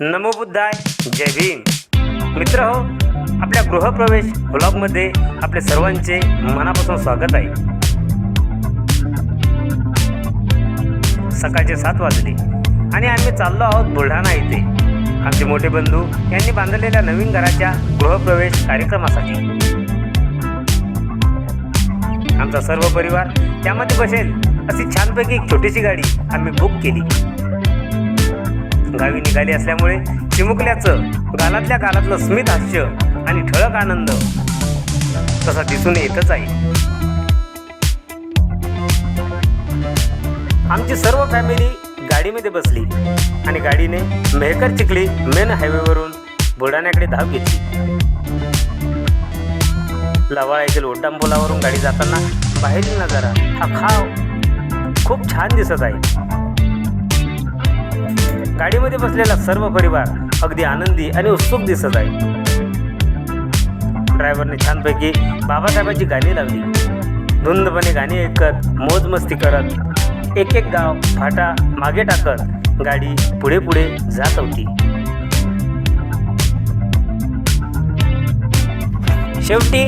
नमो बुद्धाय जय भीम. मित्र हो आपल्या गृहप्रवेश ब्लॉगमध्ये आपले सर्वांचे मनापासून स्वागत आहे. सकाळचे सात वाजले आणि आम्ही चाललो आहोत बुलढाणा येथे आमचे मोठे बंधू यांनी बांधलेल्या नवीन घराच्या गृहप्रवेश कार्यक्रमासाठी. आमचा सर्व परिवार त्यामध्ये बसेल अशी छानपैकी एक छोटीशी गाडी आम्ही बुक केली. गावी निघाली असल्यामुळे चिमुकल्याचं गालातल्या गालातलं स्मित हास्य आणि ठळक आनंद तसा दिसून येतच आहे. आमची सर्व फॅमिली गाडीमध्ये बसली आणि गाडीने मेहकर चिखली मेन हायवेवरून बुलढाण्याकडे धाव घेतली. लवाळा येथील ओटांबोलावरून गाडी जाताना बाहेरील नजारा हा खाव खूप छान दिसत आहे. गाडीमध्ये बसलेला सर्व परिवार अगदी आनंदी आणि उत्सुक दिसत आहे. ड्रायव्हरने छानपैकी बाबासाहेबांची गाणी लावली. धुंदपणे गाणी ऐकत मोज मस्ती करत एक एक गाव फाटा मागे टाकत गाडी पुढे पुढे जात होती. शेवटी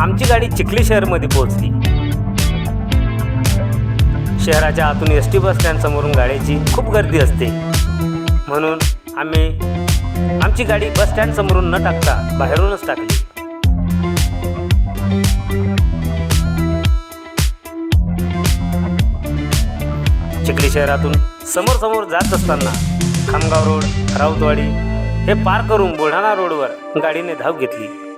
आमची गाडी चिखली शहरमध्ये पोहोचली. शहराच्या आतून एस टी बस स्टँड समोरून गाड्याची खूप गर्दी असते. म्हणून आम्ही आमची गाडी बस स्टँड समोरून न टाकता बाहेरूनच टाकली. चिखली शहरातून समोर समोर जात असताना खामगाव रोड राऊतवाडी हे पार करून बुलढाणा रोडवर गाडीने धाव घेतली.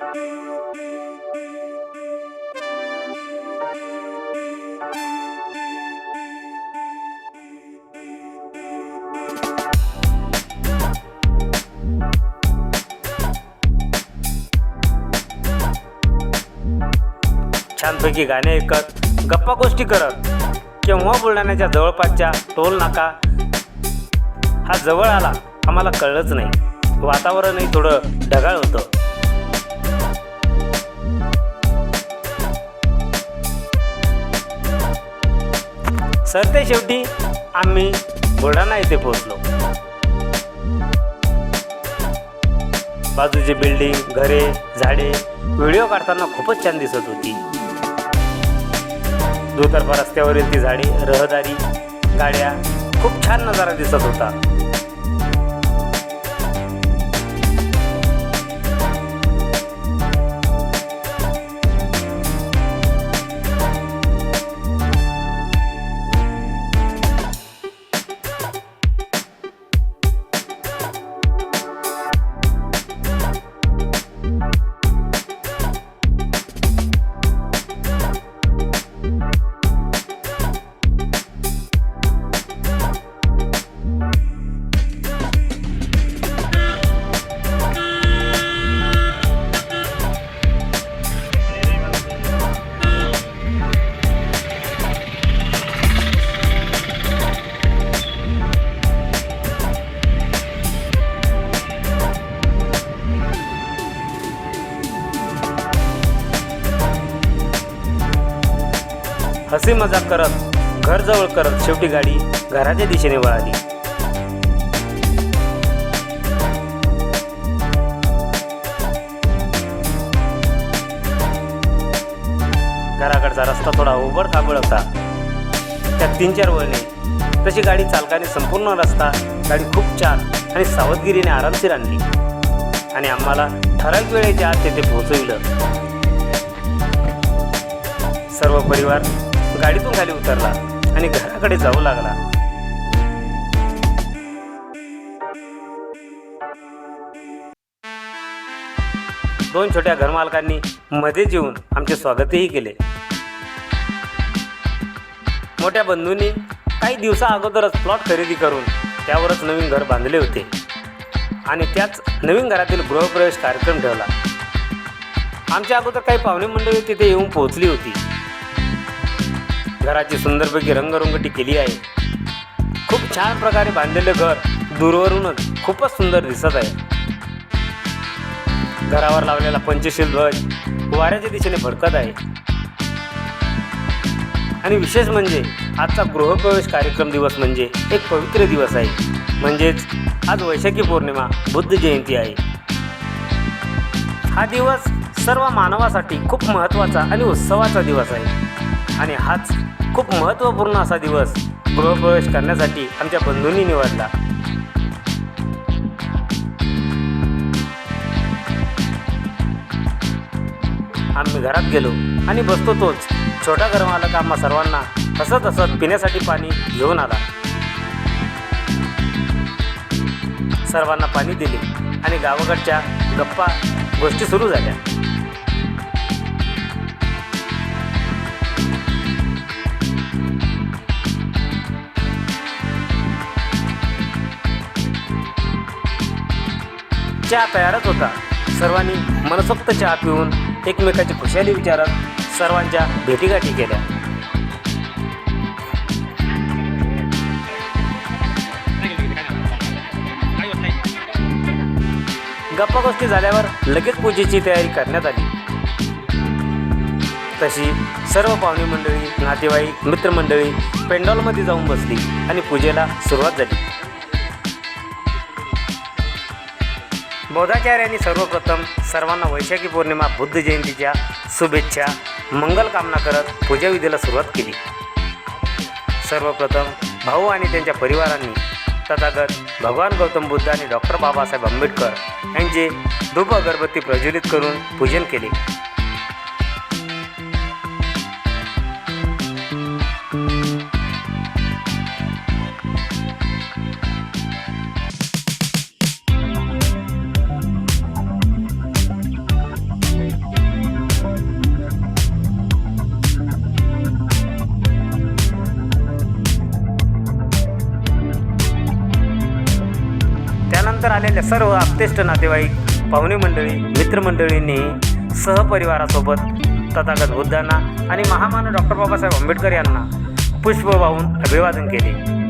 छानपैकी गाणे ऐकत गप्पा गोष्टी करत केव्हा बुलढाण्याच्या जवळपासच्या टोल नाका. हा जवळ आला आम्हाला कळलंच नाही. वातावरणही थोडं ढगाळ होतं. सरते शेवटी आम्ही बुलढाणा येथे पोहोचलो. बाजूची बिल्डिंग घरे झाडे व्हिडिओ काढताना खूपच छान दिसत होती. दुतर्फा रस्त्यावरील ती झाडी रहदारी गाड्या खूप छान नजारा दिसत होता. हसी मजाक करत घरजवळ करत शेवटी गाडी घराच्या दिशेने वळाली. घराकडचा रस्ता थोडा उबड थाबड होता. त्यात तीन चार वळणे. तशी गाडी चालकाने संपूर्ण रस्ता गाडी खूप छान आणि सावधगिरीने आरामशीर आणली. आणि आम्हाला ठराविक वेळेच्या आत तेथे पोहोचविलं. सर्व परिवार गाडीतून खाली उतरला आणि घराकडे जाऊ लागला. दोन छोट्या घरमालकांनी मध्ये येऊन आमचे स्वागतही केले. मोठ्या बंधूंनी काही दिवसा अगोदरच प्लॉट खरेदी करून त्यावरच नवीन घर बांधले होते आणि त्याच नवीन घरातील गृहप्रवेश कार्यक्रम ठेवला. आमच्या अगोदर काही पाहुणे मंडळी तिथे येऊन पोहोचली होती. घराची सुंदरपैकी रंगरंगटी केली आहे. खूप छान प्रकारे बांधलेले घर दूरवरूनच खूपच सुंदर दिसत आहे. घरावर लावलेला पंचशील ध्वज वाऱ्याच्या दिशेने भडकत आहे. आणि विशेष म्हणजे आजचा गृहप्रवेश कार्यक्रम दिवस म्हणजे एक पवित्र दिवस आहे. म्हणजेच आज वैशाखी पौर्णिमा बुद्ध जयंती आहे. हा दिवस सर्व मानवासाठी खूप महत्त्वाचा आणि उत्सवाचा दिवस आहे. आणि हाच खूप महत्त्वपूर्ण असा दिवस गृहप्रवेश करण्यासाठी आमच्या बंधूंनी निवडला. आम्ही घरात गेलो आणि बसतो तोच. छोटा घरमालक आम्हा सर्वांना हसत हसत पिण्यासाठी पाणी घेऊन आला. सर्वांना पाणी दिले आणि गावाकडच्या गप्पा गोष्टी सुरू झाल्या. चहा तयारच होता. सर्वांनी मनसोक्त चहा पिऊन एकमेकाची खुशाली विचारत सर्वांच्या भेटीगाठी केल्या. गप्पा गोष्टी झाल्यावर लगेच पूजेची तयारी करण्यात आली. तशी सर्व पाहुणे मंडळी नातेवाईक मित्रमंडळी पेंडॉलमध्ये जाऊन बसली आणि पूजेला सुरुवात झाली. बौद्धाचार्यांनी सर्वप्रथम सर्वांना वैशाखी पौर्णिमा बुद्ध जयंतीच्या शुभेच्छा मंगल कामना करत पूजाविधीला सुरुवात केली. सर्वप्रथम भाऊ आणि त्यांच्या परिवारांनी तथागत भगवान गौतम बुद्ध आणि डॉक्टर बाबासाहेब आंबेडकर यांचे धूप अगरबत्ती प्रज्वलित करून पूजन केले. त्यानंतर आलेल्या सर्व आपतेष्ट नातेवाईक पाहुणे मंडळी मित्रमंडळींनी सहपरिवारासोबत तथागत बुद्धांना आणि महामानव डॉक्टर बाबासाहेब आंबेडकर यांना पुष्प वाहून अभिवादन केले.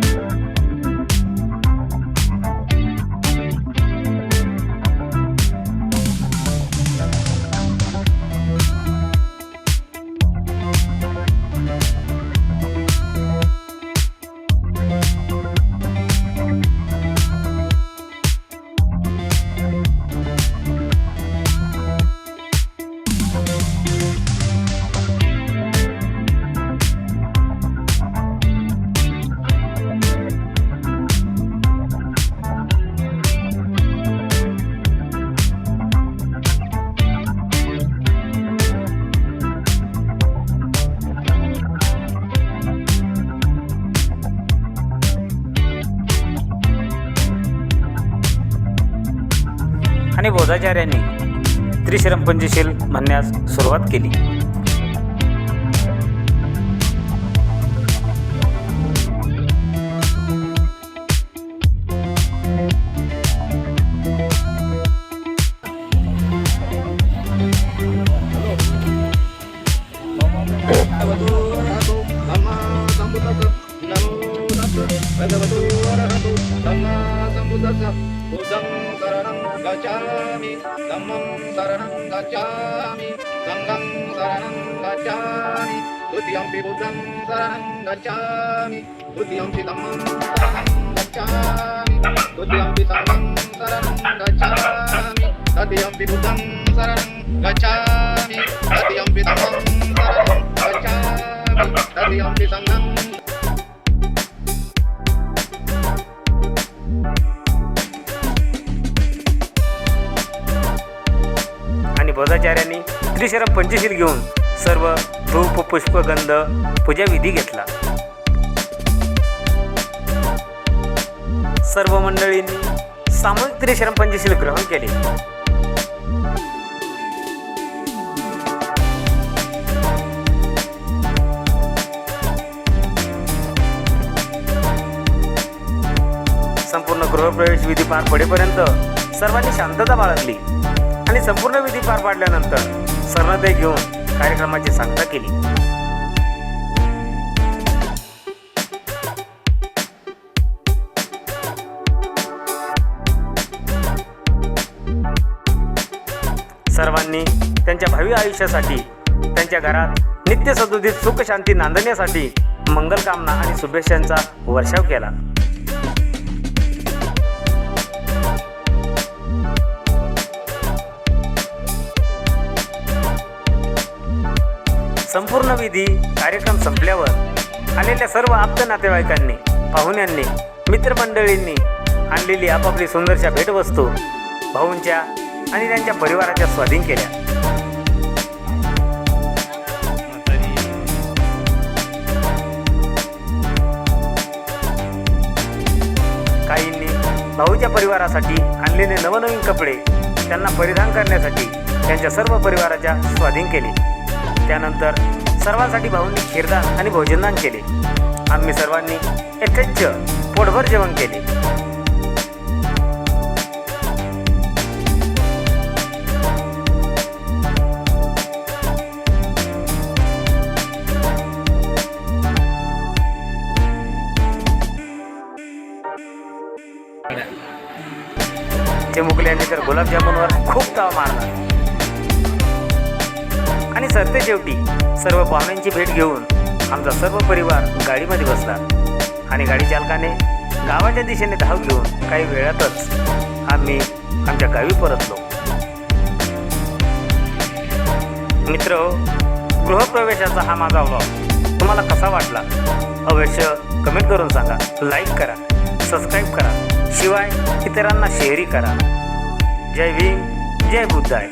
आणि बोधाचार्यांनी त्रिशरम पंचशील म्हणण्यास सुरुवात केली What's up? బుద్ధం శరణం గచ్చామి ధమ్మం శరణం గచ్చామి సంఘం శరణం గచ్చామి తృతీయం పి బుద్ధం శరణం గచ్చామి తృతీయం పి ధమ్మం గచ్చామి తృతీయం పి సంఘం శరణం గచ్చామి తృతీయం పి బుద్ధం శరణం గచ్చామి తృతీయం పి ధమ్మం శరణం గచ్చామి తృతీయం పి సంఘం sangham त्रिशरम पंचशील घेऊन सर्व धूप पुष्पगंध पूजाविधी पूजा विधी घेतला. सर्व मंडळींनी सामूहिक त्रिशरम पंचशील ग्रहण केले. संपूर्ण गृहप्रवेश विधी पार पडेपर्यंत सर्वांनी शांतता बाळगली. आणि संपूर्ण विधी पार पाडल्यानंतर सर्णदय घेऊन कार्यक्रमाची सांगता केली. सर्वांनी त्यांच्या भावी आयुष्यासाठी त्यांच्या घरात नित्य सदोदित सुख शांती नांदण्यासाठी मंगलकामना आणि शुभेच्छांचा वर्षाव केला. संपूर्ण विधी कार्यक्रम संपल्यावर आलेल्या सर्व आप्त नातेवाईकांनी पाहुण्यांनी मित्रमंडळींनी आणलेली आपापली सुंदरशा भेटवस्तू भाऊंच्या आणि त्यांच्या परिवाराच्या स्वाधीन केल्या. काहींनी भाऊच्या परिवारासाठी आणलेले नवनवीन कपडे त्यांना परिधान करण्यासाठी त्यांच्या सर्व परिवाराच्या स्वाधीन केले. त्यानंतर सर्वांसाठी भाऊंनी खीरदान आणि भोजनदान केले. आम्ही सर्वांनी यथेच्छ पोटभर जेवण केले. चिमुकल्यांनी तर गुलाबजामुनवर खूप ताव मारला. आणि सरते शेवटी सर्व पाहुण्यांची भेट घेऊन आमचा सर्व परिवार गाडीमध्ये बसला. आणि गाडी चालकाने गावाच्या दिशेने धाव घेऊन काही वेळातच आम्ही आमच्या गावी परतलो. मित्र गृहप्रवेशाचा हा माझा व्लॉग तुम्हाला कसा वाटला? अवश्य कमेंट करून सांगा. लाईक करा सबस्क्राईब करा. शिवाय इतरांना शेअरही करा. जय भीम जय बुद्धाय.